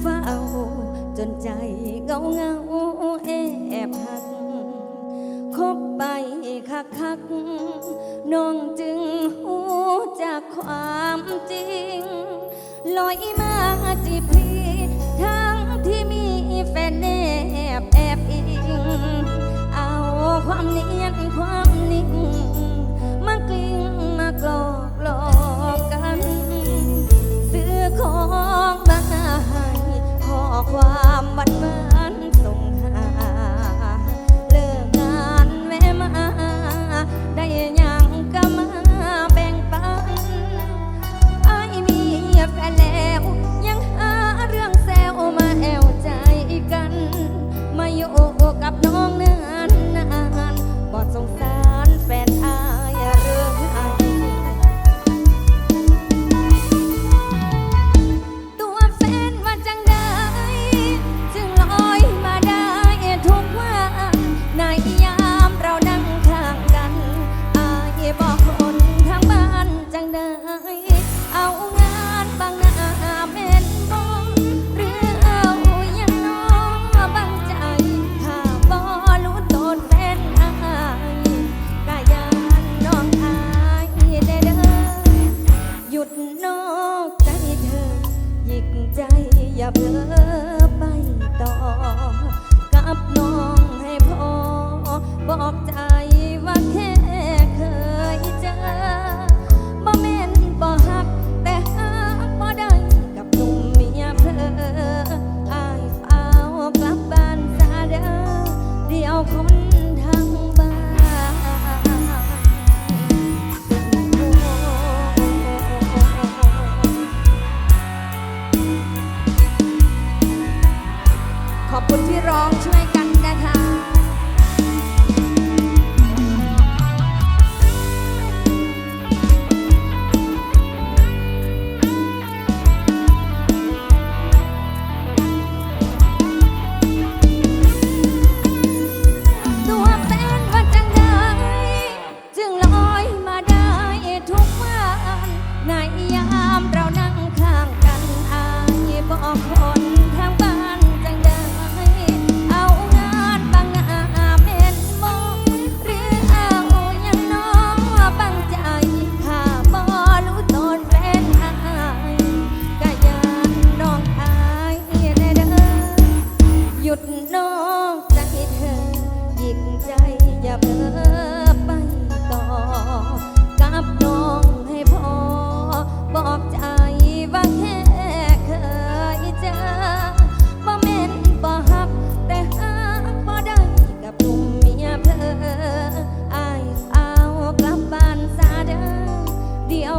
เฝ้าจนใจเงาเงาแอบหัก คบไปคักคักน้องจึงหูจากความจริง ลอยมาจีบพี่ ทั้งที่มีแฟนแอบแอบอิง เอาความเนียนความ